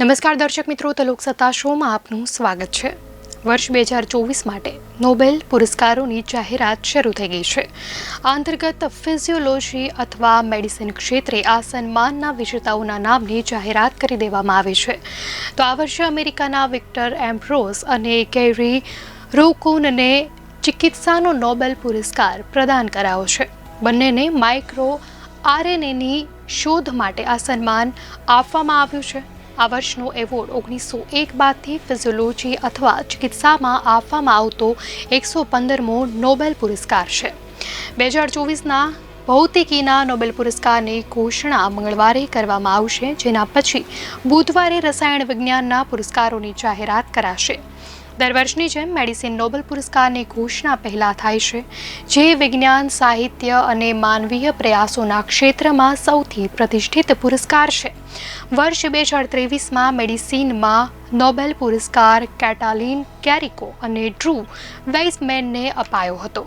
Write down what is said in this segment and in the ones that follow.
નમસ્કાર દર્શક મિત્રો, તો લોકસત્તા શોમાં આપનું સ્વાગત છે. વર્ષ બે હજાર ચોવીસ માટે નોબેલ પુરસ્કારોની જાહેરાત શરૂ થઈ ગઈ છે. આ અંતર્ગત ફિઝિયોલોજી અથવા મેડિસિન ક્ષેત્રે આ સન્માનના વિજેતાઓના નામની જાહેરાત કરી દેવામાં આવી છે. તો આ વર્ષે અમેરિકાના વિક્ટર એમ્બ્રોસ અને કેરી રોકુનને ચિકિત્સાનો નોબેલ પુરસ્કાર પ્રદાન કરાયો છે. બંનેને માઇક્રો આરએનએની શોધ માટે આ સન્માન આપવામાં આવ્યું છે. આ વર્ષનો એવોર્ડ ઓગણીસો એક બાદથી ફિઝિયોલોજી અથવા ચિકિત્સામાં આપવામાં આવતો એકસો પંદરમો નોબેલ પુરસ્કાર છે. બે હજાર ચોવીસના ભૌતિકીના નોબેલ પુરસ્કારની ઘોષણા મંગળવારે કરવામાં આવશે, જેના પછી બુધવારે રસાયણ વિજ્ઞાનના પુરસ્કારોની જાહેરાત કરાશે. દર વર્ષની જેમ મેડિસિન નોબેલ પુરસ્કારની ઘોષણા પહેલાં થાય છે, જે વિજ્ઞાન, સાહિત્ય અને માનવીય પ્રયાસોના ક્ષેત્રમાં સૌથી પ્રતિષ્ઠિત પુરસ્કાર છે. વર્ષ બે હજાર ત્રેવીસમાં મેડિસિનમાં નોબેલ પુરસ્કાર કેટાલિન કેરિકો અને ડ્રુ વેઇસમેનને અપાયો હતો.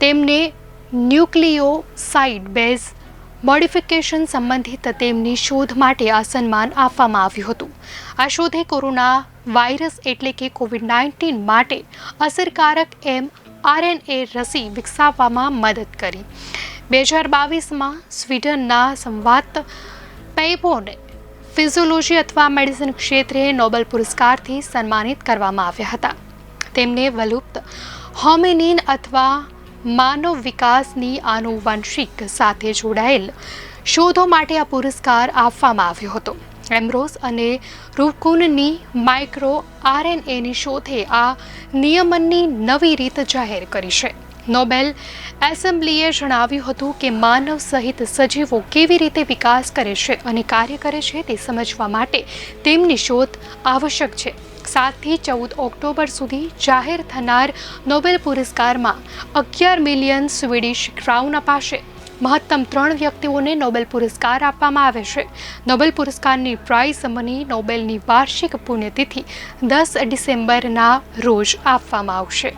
તેમને ન્યુક્લિયોસાઇડ બેઝ મોડિફિકેશન સંબંધિત તેમની શોધ માટે આ સન્માન આપવામાં આવ્યું હતું. આ શોધે કોરોના વાયરસ એટલે કે કોવિડ નાઇન્ટીન માટે અસરકારક એમ આરએનએ રસી વિકસાવવામાં મદદ કરી. બે હજાર બાવીસમાં સ્વીડનના સંવાદ પૈબોને ફિઝિયોલોજી અથવા મેડિસિન ક્ષેત્રે નોબેલ પુરસ્કારથી સન્માનિત કરવામાં આવ્યા હતા. તેમને વલુપ્ત હોમિનિન અથવા માનવ વિકાસની આનુવંશિક સાથે જોડાયેલ શોધો માટે આ પુરસ્કાર આપવામાં આવ્યો હતો. એમ્બ્રોસ અને રૂકુનની માઇક્રો આરએનએની શોધે આ નિયમનની નવી રીત જાહેર કરી છે. નોબેલ એસેમ્બલીએ જણાવ્યું હતું કે માનવ સહિત સજીવો કેવી રીતે વિકાસ કરે છે અને કાર્ય કરે છે તે સમજવા માટે તેમની શોધ આવશ્યક છે. સાતથી ચૌદ ઓક્ટોબર સુધી જાહેર થનાર નોબેલ પુરસ્કારમાં અગિયાર મિલિયન સ્વીડિશ ક્રાઉન અપાશે. મહત્તમ ત્રણ વ્યક્તિઓને નોબેલ પુરસ્કાર આપવામાં આવે છે. નોબેલ પુરસ્કારની પ્રાઇઝ મની નોબેલની વાર્ષિક પુણ્યતિથિ દસ ડિસેમ્બરના રોજ આપવામાં આવશે.